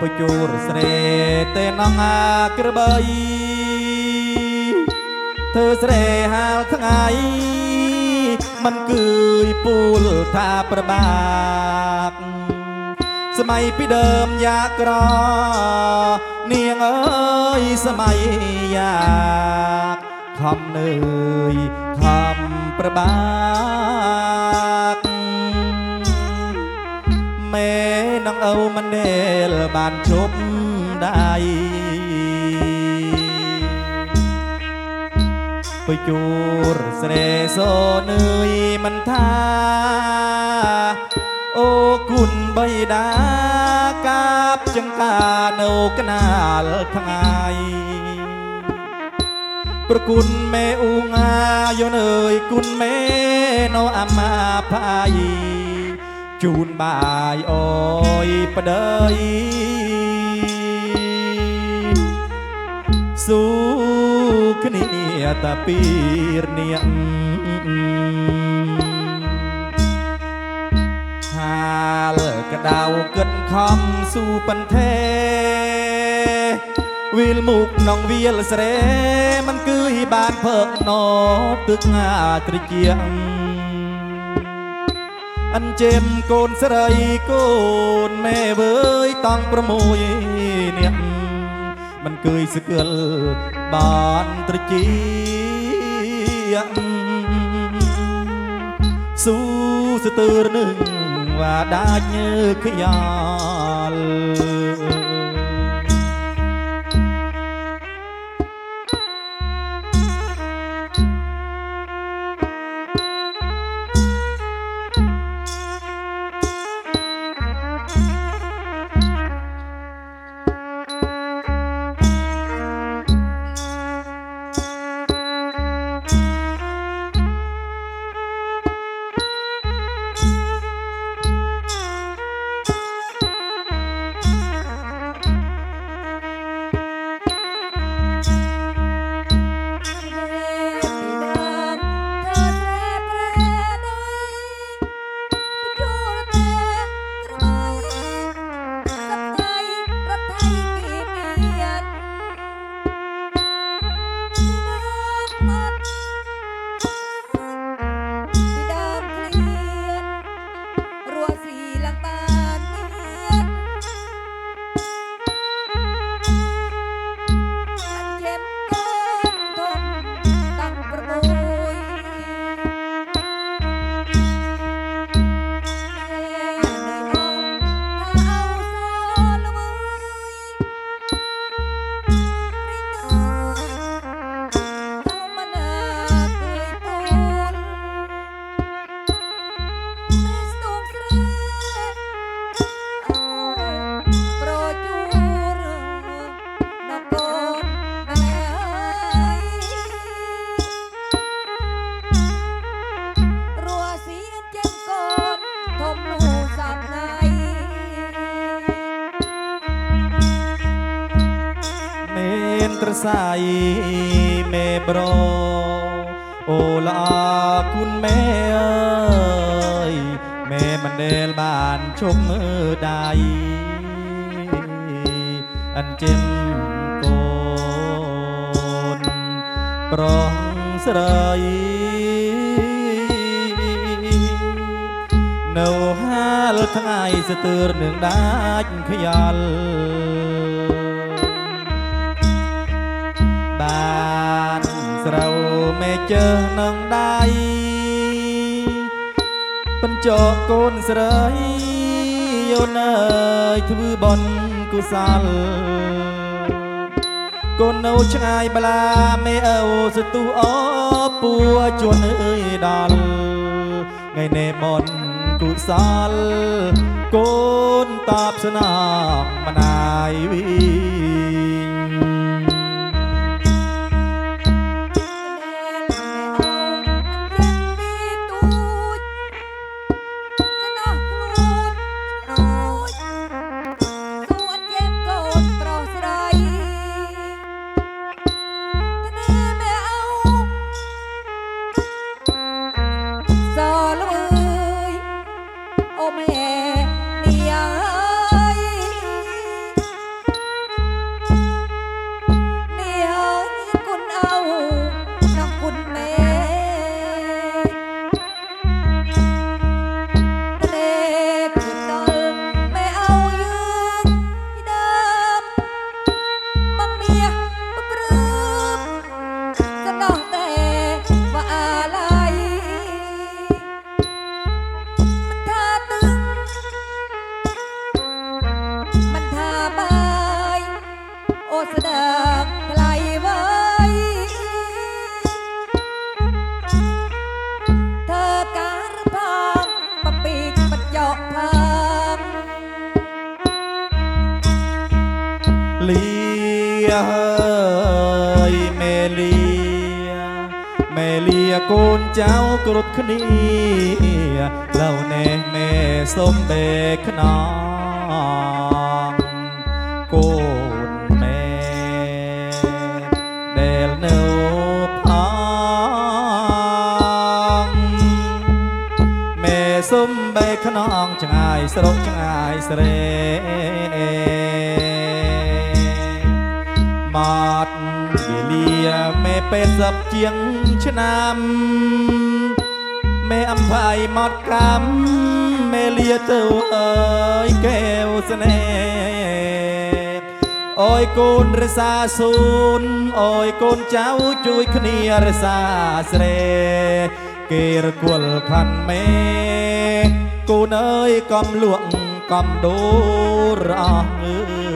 បជួរស្រេទេនងអាក្របីធ្វើស្រេហាលថ្ងៃมันគឺយពូលថាប្របាកសម័យពីដើមយ៉ាក្រនាងអើយសម័យយ៉ាកខំនឿយខំប្របាក អូមិនដែលបានជប់ដៃបជួរស្រែសូនឿយមិនថាអូគុណបៃតាកាបចង្កានៅកណាលថ្ងៃប្រគុណមេអ៊ូងាយនអើយគុណមេនៅអាមាផាយ ជូនបាយអើយប្តីស៊ូគ្នាតាពីរនាងហាលក្តៅគិនខំស៊ូប៉ុន្តែវិលមុខនងវិលស្រែมันគឺឲ្យបានភើកណោទឹកងាត្រជាង អញ្ជើញកូនស្រីកូនម៉ែវើយតង់6នាក់មិនគឿយស្គាល់បានត្រជាស៊ូស្ទើរនឹងវាដាច់ញើខ្យល់ មានត្រសៃមេប្រអូឡាគុណមេអើយមេមិនដែលបានជុំមើលដៃអញ្ចឹងកូនប្រុសស្រីនៅហាលថ្ងៃស្ទើរនឹងដាច់ខ្យល់ បានស្រូវមេជើនឹងដៃបញ្ចកកូនស្រីយោនអើយធ្វើបន់កុសលកូននៅឆ្ងាយបលាមេអើសទុះអពួជន់អើយដល់ថ្ងៃនេះបន់កុសលកូនតបស្នងមនាយវិ លាកូនចៅគ្រប់គ្នាឡៅនេះមេសុំបេខ្នងកូនមេដែលនៅផងមេសុំបេខ្នងចងាយស្រុកចងាយស្រេ មេពេសពជាងឆ្នាំមេអំផាយមាត់កំមេលាទៅអើយកែវស្នេហ៍អូយកូនរសាសូនអូយកូនចៅជួយគ្នារសាស្រែគេរគល់ខណ្ឌមេកូនអើយកំលក់កំដូរអស់អើយ